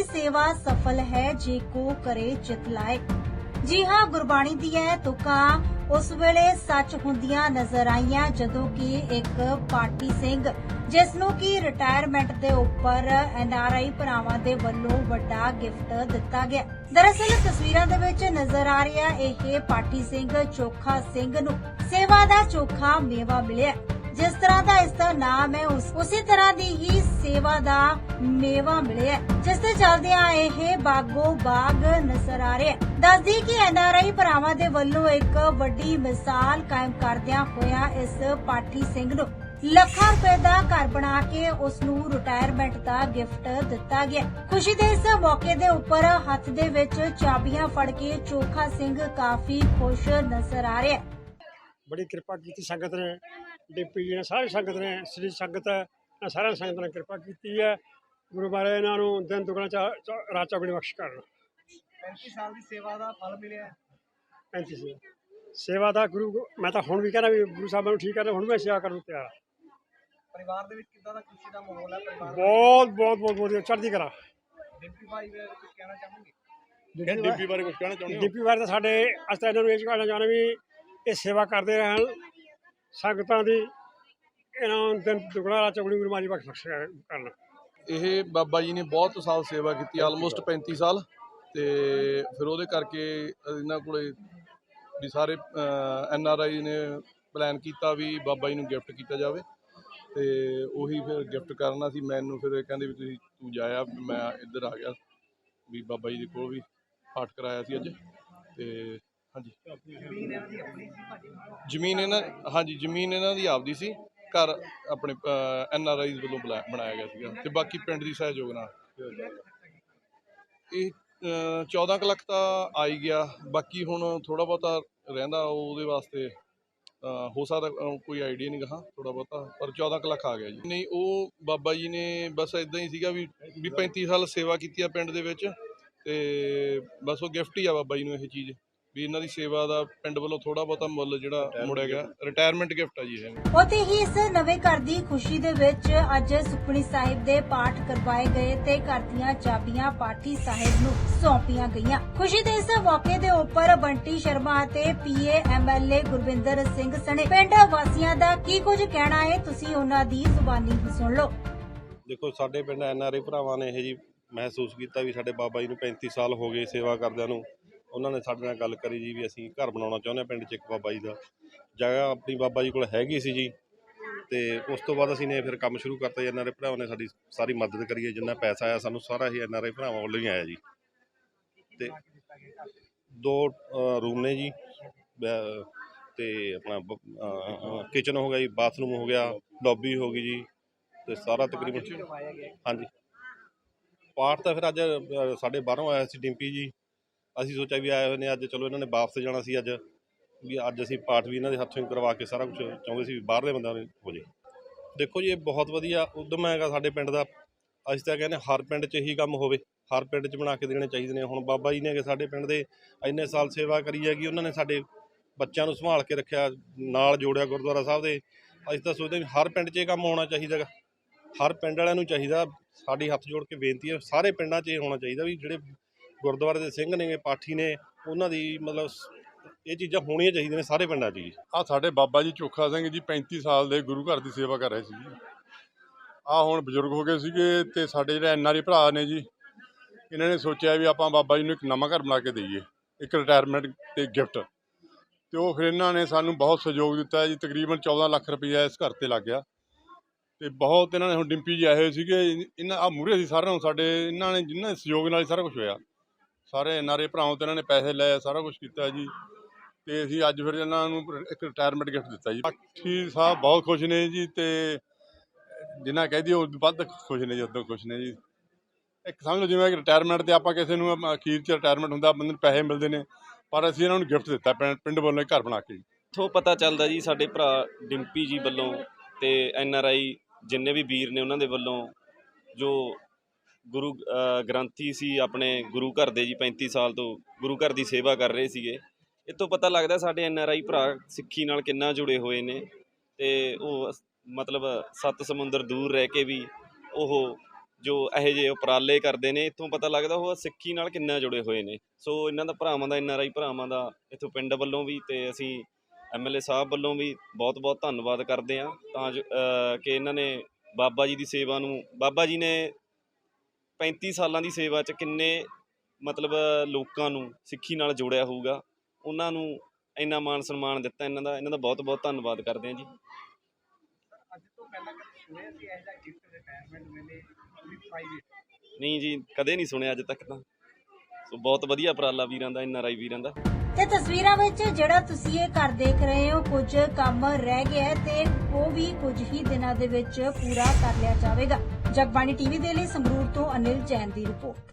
ਸੇਵਾ ਸਫਲ ਹੈ, ਜੇ ਕੋ ਕਰੇ ਚਿਤ ਲਾਏ। ਜੀ ਹਾਂ, ਗੁਰਬਾਣੀ ਦੀਆਂ ਤੁਕਾਂ ਉਸ ਵੇਲੇ ਸੱਚ ਹੁੰਦੀਆਂ ਨਜ਼ਰ ਆਈਆਂ, ਜਦੋਂ ਕਿ ਇੱਕ ਪਾਰਟੀ ਸਿੰਘ, ਜਿਸ ਨੂੰ ਕਿ ਰਿਟਾਇਰਮੈਂਟ ਦੇ ਉੱਪਰ ਐਨਆਰਆਈ ਭਰਾਵਾਂ ਦੇ ਵੱਲੋਂ ਵੱਡਾ ਗਿਫਟ ਦਿੱਤਾ ਗਿਆ। ਦਰਅਸਲ, ਤਸਵੀਰਾਂ ਦੇ ਵਿੱਚ ਨਜ਼ਰ ਆ ਰਿਹਾ ਇਹ ਪਾਰਟੀ ਸਿੰਘ ਚੋਖਾ ਸਿੰਘ ਨੂੰ। ਸੇਵਾ ਦਾ ਚੋਖਾ ਮੇਵਾ ਮਿਲਿਆ। ਜਿਸ ਤਰ੍ਹਾਂ ਦਾ ਇਸ ਦਾ ਨਾਮ ਹੈ, ਉਸ ਉਸੇ ਤਰ੍ਹਾਂ ਦੀ ਹੀ ਸੇਵਾ ਦਾ ਮੇਵਾ ਮਿਲਿਆ। ਜਿਸ ਦੇ ਚੱਲਦਿਆਂ ਇਹ ਬਾਗੋ, ਬਾਗ ਨਜ਼ਰ ਆ ਰਿਹਾ ਹੈ। ਦੱਸਦੀ ਕਿ ਐਨਆਰਆਈ ਭਰਾਵਾਂ ਦੇ ਵੱਲੋਂ ਇੱਕ ਵੱਡੀ ਮਿਸਾਲ ਕਾਇਮ ਕਰਦਿਆਂ ਹੋਇਆ ਇਸ ਪਾਠੀ ਸਿੰਘ ਨੂੰ ਲੱਖਾਂ ਰੁਪਏ ਦਾ ਘਰ ਬਣਾ ਕੇ ਉਸ ਨੂੰ ਰਿਟਾਇਰਮੈਂਟ ਦਾ ਗਿਫਟ ਦਿੱਤਾ ਗਿਆ। ਖੁਸ਼ੀ ਦੇ ਇਸ ਮੌਕੇ ਦੇ ਉੱਪਰ ਹੱਥ ਦੇ ਵਿੱਚ ਚਾਬੀਆਂ ਫੜ ਕੇ ਚੋਖਾ ਸਿੰਘ ਕਾਫੀ ਖੁਸ਼ ਨਜ਼ਰ ਆ ਰਿਹਾ। ਬੜੀ ਕਿਰਪਾ ਕੀਤੀ ਸੰਗਤ ਨੇ। ਡਿਪਟੀ ਜੀ ਨੇ ਸਾਰੀ ਸੰਗਤ ਨੇ ਸ੍ਰੀ ਸੰਗਤ ਨੇ ਸਾਰਿਆਂ ਸੰਗਤ ਨੇ ਕਿਰਪਾ ਕੀਤੀ ਹੈ। ਗੁਰੂ ਮਹਾਰਾਜ ਇਹਨਾਂ ਨੂੰ ਦਿਨ ਦੁਗਣਾ ਰਾਤ ਚੌਗਣੀ ਬਖਸ਼ ਕਰਨ। 35 ਸਾਲ ਦੀ ਸੇਵਾ ਦਾ ਫਲ ਮਿਲਿਆ। ਹੈ। 35 ਸੀ ਸੇਵਾ ਦਾ ਗੁਰੂ ਮੈਂ ਤਾਂ ਹੁਣ ਵੀ ਕਹਿੰਦਾ ਵੀ ਗੁਰੂ ਸਾਹਿਬਾਂ ਨੂੰ ਠੀਕ ਕਰਨਾ ਹੁਣ ਮੈਂ ਸੇਵਾ ਕਰਨ ਨੂੰ ਤਿਆਰ ਹਾਂ। ਪਰਿਵਾਰ ਦੇ ਵਿੱਚ ਕਿੱਦਾਂ ਦਾ ਖੁਸ਼ੀ ਦਾ ਮਾਹੌਲ ਹੈ? ਪਰਿਵਾਰ ਬਹੁਤ ਬਹੁਤ ਬਹੁਤ ਵਧੀਆ। ਚੜ੍ਹਦੀ ਕਰਾ ਡਿੰਪੀ ਭਾਈ ਬਾਰੇ ਕੁਝ ਕਹਿਣਾ ਚਾਹੋਗੇ? ਡਿਪਟੀ ਬਾਰੇ ਕੁਝ ਕਹਿਣਾ ਚਾਹੁੰਦੇ ਡਿਪਟੀ ਬਾਰੇ ਤਾਂ ਸਾਡੇ ਅਸਤਾ ਇਹਨਾਂ ਨੂੰ ਇਹ ਕਹਿਣਾ ਚਾਹੁੰਦੇ ਵੀ ਇਹ ਸੇਵਾ ਕਰਦੇ ਰਹਿਣ ਸੰਗਤਾਂ ਦੀ ਇਹਨਾਂ ਦਿਨ ਦੁਗਣਾ ਚੌਗਣੀ ਗੁਰੂ ਬਖਸ਼ ਕਰਨ। ਇਹ ਬਾਬਾ ਜੀ ਨੇ ਬਹੁਤ ਸਾਲ ਸੇਵਾ ਕੀਤੀ ਆਲਮੋਸਟ 35 ਸਾਲ। ਤੇ ਫਿਰ ਉਹਦੇ ਕਰਕੇ ਇਹਨਾਂ ਕੋਲੇ ਵੀ ਸਾਰੇ ਐਨ ਆਰ ਆਈ ਨੇ ਪਲਾਨ ਕੀਤਾ ਵੀ ਬਾਬਾ ਜੀ ਨੂੰ ਗਿਫਟ ਕੀਤਾ ਜਾਵੇ। ਤੇ ਉਹੀ ਫਿਰ ਗਿਫਟ ਕਰਨਾ ਸੀ। ਮੈਨੂੰ ਫਿਰ ਇਹ ਕਹਿੰਦੇ ਵੀ ਤੁਸੀਂ ਤੂੰ ਜਾਇਆ, ਮੈਂ ਇੱਧਰ ਆ ਗਿਆ ਵੀ ਬਾਬਾ ਜੀ ਦੇ ਕੋਲ ਵੀ ਪਾਠ ਕਰਾਇਆ ਸੀ ਅੱਜ। ਤੇ ਹਾਂਜੀ। ਜ਼ਮੀਨ ਇਹਨਾਂ ਹਾਂਜੀ ਜ਼ਮੀਨ ਇਹਨਾਂ ਦੀ ਆਪਦੀ ਸੀ। ਘਰ ਆਪਣੇ ਐਨ ਆਰ ਆਈਜ਼ ਵੱਲੋਂ ਬਣਾਇਆ ਗਿਆ ਸੀਗਾ। ਤੇ ਬਾਕੀ ਪਿੰਡ ਦੀ ਸਹਿਯੋਗ ਨਾਲ। ਇਹ ਅ, 14 ਕੁ ਲੱਖ ਤਾਂ ਆਈ ਗਿਆ। ਬਾਕੀ ਹੁਣ ਥੋੜਾ ਬਹੁਤਾ ਰਹਿੰਦਾ ਉਹਦੇ ਵਾਸਤੇ ਹੋ ਸਕਦਾ ਕੋਈ ਆਈਡੀਆ ਨਹੀਂ ਗਾ ਥੋੜਾ ਬਹੁਤਾ। ਪਰ 14 ਕੁ ਲੱਖ ਆ ਗਿਆ ਜੀ। ਨਹੀਂ ਉਹ ਬਾਬਾ ਜੀ ਨੇ ਬਸ ਇਦਾਂ ਹੀ ਸੀਗਾ ਵੀ ਵੀ 35 ਸਾਲ ਸੇਵਾ ਕੀਤੀ ਆ ਪਿੰਡ ਦੇ ਵਿੱਚ। ਤੇ ਬਸ ਉਹ ਗਿਫਟ ਹੀ ਆ ਬਾਬਾ ਜੀ ਨੂੰ ਇਹ ਚੀਜ਼। ਵੀ ਇਹਨਾਂ ਦੀ ਸੇਵਾ ਦਾ ਪਿੰਡ ਵੱਲੋਂ ਥੋੜਾ ਬਹੁਤਾ ਮੁੱਲ ਜਿਹੜਾ ਮੁੜਿਆ ਗਿਆ। ਰਿਟਾਇਰਮੈਂਟ ਗਿਫਟ ਆ ਜੀ ਇਹ। ਉਤੇ ਹੀ ਇਸ ਨਵੇਂ ਘਰ ਦੀ ਖੁਸ਼ੀ ਦੇ ਵਿੱਚ ਅੱਜ ਸੁਖਮਨੀ ਸਾਹਿਬ ਦੇ ਪਾਠ ਕਰਵਾਏ ਗਏ ਤੇ ਘਰ ਦੀਆਂ ਚਾਬੀਆਂ ਪਾਠੀ ਸਾਹਿਬ ਨੂੰ ਸੌਂਪੀਆਂ ਗਈਆਂ। ਖੁਸ਼ੀ ਦੇ ਇਸ ਮੌਕੇ ਦੇ ਉੱਪਰ ਬੰਟੀ ਸ਼ਰਮਾ ਅਤੇ ਪੀਏ ਐਮਐਲਏ ਗੁਰਵਿੰਦਰ ਸਿੰਘ ਸਣੇ। ਪਿੰਡ ਵਾਸੀਆਂ ਦਾ ਕੀ ਕੁਝ ਕਹਿਣਾ ਹੈ ਤੁਸੀਂ ਉਹਨਾਂ ਦੀ ਜ਼ੁਬਾਨੀ ਹੀ ਸੁਣ ਲਓ। ਦੇਖੋ ਸਾਡੇ ਪਿੰਡ ਐਨਆਰਏ ਭਰਾਵਾਂ ਨੇ ਇਹ ਜੀ ਮਹਿਸੂਸ ਕੀਤਾ ਵੀ ਸਾਡੇ ਬਾਬਾ ਜੀ ਨੂੰ 35 ਸਾਲ ਹੋ ਗਏ ਸੇਵਾ ਕਰਦਿਆਂ ਨੂੰ। ਉਹਨਾਂ ਨੇ ਸਾਡੇ ਨਾਲ ਗੱਲ ਕਰੀ ਜੀ ਵੀ ਅਸੀਂ ਘਰ ਬਣਾਉਣਾ ਚਾਹੁੰਦੇ ਹਾਂ ਪਿੰਡ 'ਚ ਇੱਕ ਬਾਬਾ ਜੀ ਦਾ। ਜਗ੍ਹਾ ਆਪਣੀ ਬਾਬਾ ਜੀ ਕੋਲ ਹੈਗੀ ਸੀ ਜੀ ਤੇ ਉਸ ਤੋਂ ਬਾਅਦ ਅਸੀਂ ਨੇ ਫਿਰ ਕੰਮ ਸ਼ੁਰੂ ਕਰਤਾ ਜੀ ਐਨਆਰਏ ਭਰਾਵਾਂ ਨੇ ਸਾਡੀ ਸਾਰੀ ਮਦਦ ਕਰੀ ਹੈ, ਜਿੰਨਾ ਪੈਸਾ ਆਇਆ ਸਾਨੂੰ ਸਾਰਾ ਹੀ ਐਨਆਰਏ ਭਰਾਵਾਂ ਵੱਲੋਂ ਹੀ ਆਇਆ ਜੀ। ਤੇ ਦੋ ਰੂਮ ਨੇ ਜੀ, ਬ- ਤੇ ਆਪਣਾ ਕਿਚਨ ਹੋ ਗਿਆ ਜੀ ਬਾਥਰੂਮ ਹੋ ਗਿਆ ਲੌਬੀ ਹੋ ਗਈ ਜੀ, ਤੇ ਸਾਰਾ ਤਕਰੀਬਨ ਹਾਂਜੀ। ਪਾਠ ਤਾਂ ਫਿਰ ਅੱਜ ਸਾਡੇ ਬਾਹਰੋਂ ਆਇਆ ਸੀ, ਡਿੰਪੀ ਜੀ। ਅਸੀਂ ਸੋਚਿਆ ਵੀ ਆਏ ਹੋਏ ਨੇ ਅੱਜ, ਚਲੋ ਇਹਨਾਂ ਨੇ ਵਾਪਸ ਜਾਣਾ ਸੀ ਅੱਜ। ਵੀ ਅੱਜ ਅਸੀਂ ਪਾਠ ਵੀ ਇਹਨਾਂ ਦੇ ਹੱਥੋਂ ਹੀ ਕਰਵਾ ਕੇ ਸਾਰਾ ਕੁਝ ਚਾਹੁੰਦੇ ਸੀ ਵੀ ਬਾਹਰਲੇ ਬੰਦਿਆਂ ਨੂੰ ਹੋ ਜੇ। ਦੇਖੋ ਜੀ, ਇਹ ਬਹੁਤ ਵਧੀਆ ਉਦਮ ਹੈਗਾ ਸਾਡੇ ਪਿੰਡ ਦਾ। ਅਸੀਂ ਤਾਂ ਕਹਿੰਦੇ ਹਰ ਪਿੰਡ 'ਚ ਇਹੀ ਕੰਮ ਹੋਵੇ। ਹਰ ਪਿੰਡ 'ਚ ਬਣਾ ਕੇ ਦੇਣੇ ਚਾਹੀਦੇ ਨੇ। ਹੁਣ ਬਾਬਾ ਜੀ ਨੇ ਕਿ ਸਾਡੇ ਪਿੰਡ ਦੇ ਇੰਨੇ ਸਾਲ ਸੇਵਾ ਕਰੀ ਹੈਗੀ, ਉਹਨਾਂ ਨੇ ਸਾਡੇ ਬੱਚਿਆਂ ਨੂੰ ਸੰਭਾਲ ਕੇ ਰੱਖਿਆ, ਨਾਲ ਜੋੜਿਆ ਗੁਰਦੁਆਰਾ ਸਾਹਿਬ ਦੇ। ਅਸੀਂ ਤਾਂ ਸੋਚਦੇ ਵੀ ਹਰ ਪਿੰਡ 'ਚ ਇਹ ਕੰਮ ਹੋਣਾ ਚਾਹੀਦਾ ਗਾ। ਹਰ ਪਿੰਡ ਵਾਲਿਆਂ ਨੂੰ ਚਾਹੀਦਾ ਸਾਡੀ ਹੱਥ ਜੋੜ ਕੇ ਬੇਨਤੀ ਹੈ, ਸਾਰੇ ਪਿੰਡਾਂ 'ਚ ਇਹ ਹੋਣਾ ਚਾਹੀਦਾ ਵੀ ਜਿਹੜੇ ਗੁਰਦੁਆਰੇ ਦੇ ਸਿੰਘ ਨੇ ਪਾਠੀ ਨੇ, ਉਹਨਾਂ ਦੀ ਮਤਲਬ ਇਹ ਚੀਜ਼ਾਂ ਹੋਣੀਆਂ ਚਾਹੀਦੀਆਂ ਨੇ ਸਾਰੇ ਪਿੰਡਾਂ 'ਚ ਜੀ। ਆ ਸਾਡੇ ਬਾਬਾ ਜੀ ਚੋਖਾ ਸਿੰਘ ਜੀ 35 ਸਾਲ ਦੇ ਗੁਰੂ ਘਰ ਦੀ ਸੇਵਾ ਕਰ ਰਹੇ ਸੀ ਜੀ। ਆ ਹੁਣ ਬਜ਼ੁਰਗ ਹੋ ਗਏ ਸੀਗੇ ਤੇ ਸਾਡੇ ਜਿਹੜੇ ਐਨਆਰਈ ਭਰਾ ਨੇ ਜੀ, ਇਹਨਾਂ ਨੇ ਸੋਚਿਆ ਵੀ ਆਪਾਂ ਬਾਬਾ ਜੀ ਨੂੰ ਇੱਕ ਨਵਾਂ ਘਰ ਬਣਾ ਕੇ ਦਈਏ, ਇੱਕ ਰਿਟਾਇਰਮੈਂਟ ਤੇ ਗਿਫਟ ਤੇ ਉਹ ਫਿਰ ਇਹਨਾਂ ਨੇ ਸਾਨੂੰ ਬਹੁਤ ਸਹਿਯੋਗ ਦਿੱਤਾ ਜੀ, ਤਕਰੀਬਨ 14 ਲੱਖ ਰੁਪਈਆ ਇਸ ਘਰ ਤੇ ਲੱਗ ਗਿਆ। ਤੇ ਬਹੁਤ ਇਹਨਾਂ ਨੇ ਹੁਣ ਡਿੰਪੀ ਜੀ ਆਏ ਹੋਏ ਸੀਗੇ ਇਹਨਾਂ ਆ ਮੂਰੇ ਸੀ ਸਾਰਿਆਂ ਨੂੰ ਸਾਡੇ, ਇਹਨਾਂ ਨੇ ਜਿਨ੍ਹਾਂ ਦੇ ਸਹਿਯੋਗ ਨਾਲ ਹੀ ਸਾਰਾ ਕੁਝ ਹੋਇਆ। ਸਾਰੇ ਐਨਆਰਏ ਭਰਾਵਾਂ ਤੋਂ ਇਹਨਾਂ ਨੇ ਪੈਸੇ ਲਏ, ਸਾਰਾ ਕੁਝ ਕੀਤਾ ਜੀ। ਤੇ ਅਸੀਂ ਅੱਜ ਫਿਰ ਇਹਨਾਂ ਨੂੰ ਇੱਕ ਰਿਟਾਇਰਮੈਂਟ ਗਿਫਟ ਦਿੱਤਾ ਜੀ। ਬਾਕੀ ਸਾਹਿਬ ਬਹੁਤ ਖੁਸ਼ ਨੇ ਜੀ ਤੇ ਜਿੰਨਾ ਕਹਿ ਦਈਏ ਉਹ ਵੱਧ ਖੁਸ਼ ਨੇ ਜੀ, ਉਦੋਂ ਖੁਸ਼ ਨੇ ਜੀ। ਇੱਕ ਸਮਝ ਲਓ ਜਿਵੇਂ ਕਿ ਰਿਟਾਇਰਮੈਂਟ ਤੇ ਆਪਾਂ ਕਿਸੇ ਨੂੰ ਅਖੀਰ 'ਚ ਰਿਟਾਇਰਮੈਂਟ ਹੁੰਦਾ, ਬੰਦੇ ਨੂੰ ਪੈਸੇ ਮਿਲਦੇ ਨੇ, ਪਰ ਅਸੀਂ ਇਹਨਾਂ ਨੂੰ ਗਿਫਟ ਦਿੱਤਾ ਪਿੰਡ ਪਿੰਡ ਵੱਲੋਂ ਇੱਕ ਘਰ ਬਣਾ ਕੇ। ਇੱਥੋਂ ਪਤਾ ਚੱਲਦਾ ਜੀ ਸਾਡੇ ਭਰਾ ਡਿੰਪੀ ਜੀ ਵੱਲੋਂ ਤੇ ਐਨ ਆਰ ਆਈ ਜਿੰਨੇ ਵੀ ਵੀਰ ਨੇ ਉਹਨਾਂ ਦੇ ਵੱਲੋਂ ਜੋ ਗੁਰੂ ਗ੍ਰੰਥੀ ਸੀ ਆਪਣੇ ਗੁਰੂ ਘਰ ਦੇ ਜੀ 35 ਸਾਲ ਤੋਂ ਗੁਰੂ ਘਰ ਦੀ ਸੇਵਾ ਕਰ ਰਹੇ ਸੀਗੇ। ਇਹ ਤੋਂ ਪਤਾ ਲੱਗਦਾ ਸਾਡੇ ਐਨ ਆਰ ਆਈ ਭਰਾ ਸਿੱਖੀ ਨਾਲ ਕਿੰਨਾ ਜੁੜੇ ਹੋਏ ਨੇ ਤੇ ਉਹ ਮਤਲਬ ਸੱਤ ਸਮੁੰਦਰ ਦੂਰ ਰਹਿ ਕੇ ਵੀ ਉਹ ਜੋ ਇਹੋ ਜਿਹੇ ਉਪਰਾਲੇ ਕਰਦੇ ਨੇ ਇੱਥੋਂ ਪਤਾ ਲੱਗਦਾ ਉਹ ਸਿੱਖੀ ਨਾਲ ਕਿੰਨਾ ਜੁੜੇ ਹੋਏ ਨੇ। ਸੋ ਇਹਨਾਂ ਦਾ ਭਰਾਵਾਂ ਦਾ ਐਨ ਆਰ ਆਈ ਭਰਾਵਾਂ ਦਾ ਇੱਥੋਂ ਪਿੰਡ ਵੱਲੋਂ ਵੀ ਤੇ ਅਸੀਂ ਐਮਐਲਏ ਸਾਹਿਬ ਵੱਲੋਂ ਵੀ ਬਹੁਤ-ਬਹੁਤ ਧੰਨਵਾਦ ਕਰਦੇ ਹਾਂ। ਤਾਂ ਜੋ, ਕਿ ਇਹਨਾਂ ਨੇ ਬਾਬਾ ਜੀ ਦੀ ਸੇਵਾ ਨੂੰ ਬਾਬਾ ਜੀ ਨੇ 35 ਸਾਲਾਂ ਦੀ ਸੇਵਾ 'ਚ ਕਿੰਨੇ ਮਤਲਬ ਲੋਕਾਂ ਨੂੰ ਸਿੱਖੀ ਨਾਲ ਜੋੜਿਆ ਹੋਊਗਾ ਉਹਨਾਂ ਨੂੰ ਇੰਨਾ ਮਾਣ ਸਨਮਾਨ ਦਿੱਤਾ ਇਹਨਾਂ ਦਾ ਇਹਨਾਂ ਦਾ ਬਹੁਤ-ਬਹੁਤ ਧੰਨਵਾਦ ਕਰਦੇ ਹਾਂ ਜੀ। ਅੱਜ ਤੋਂ ਪਹਿਲਾਂ ਕਦੇ ਸੁਣਿਆ ਸੀ ਇਹ ਜਿਹਾ ਗਿਫਟ ਰਿਟਾਇਰਮੈਂਟ ਵੇਲੇ ਵੀ ਪ੍ਰਾਈਵੇਟ ਨਹੀਂ ਜੀ ਕਦੇ ਨਹੀਂ ਸੁਣਿਆ ਅੱਜ ਤੱਕ ਤਾਂ। ਸੋ ਬਹੁਤ ਵਧੀਆ ਉਪਰਾਲਾ ਵੀਰਾਂ ਦਾ ਐਨਆਰਆਈ ਵੀਰਾਂ ਦਾ। ਤੇ ਤਸਵੀਰਾਂ ਵਿੱਚ ਜਿਹੜਾ ਤੁਸੀਂ ਇਹ ਘਰ ਦੇਖ ਰਹੇ ਹੋ ਕੁਝ ਕੰਮ ਰਹਿ ਗਿਆ ਤੇ ਉਹ ਵੀ ਕੁਝ ਹੀ ਦਿਨਾਂ ਦੇ ਵਿੱਚ ਪੂਰਾ ਕਰ ਲਿਆ ਜਾਵੇਗਾ। ਜਗਬਾਣੀ ਟੀਵੀ ਦੇ ਲਈ ਸੰਗਰੂਰ ਤੋਂ ਅਨਿਲ ਜੈਨ ਦੀ ਰਿਪੋਰਟ।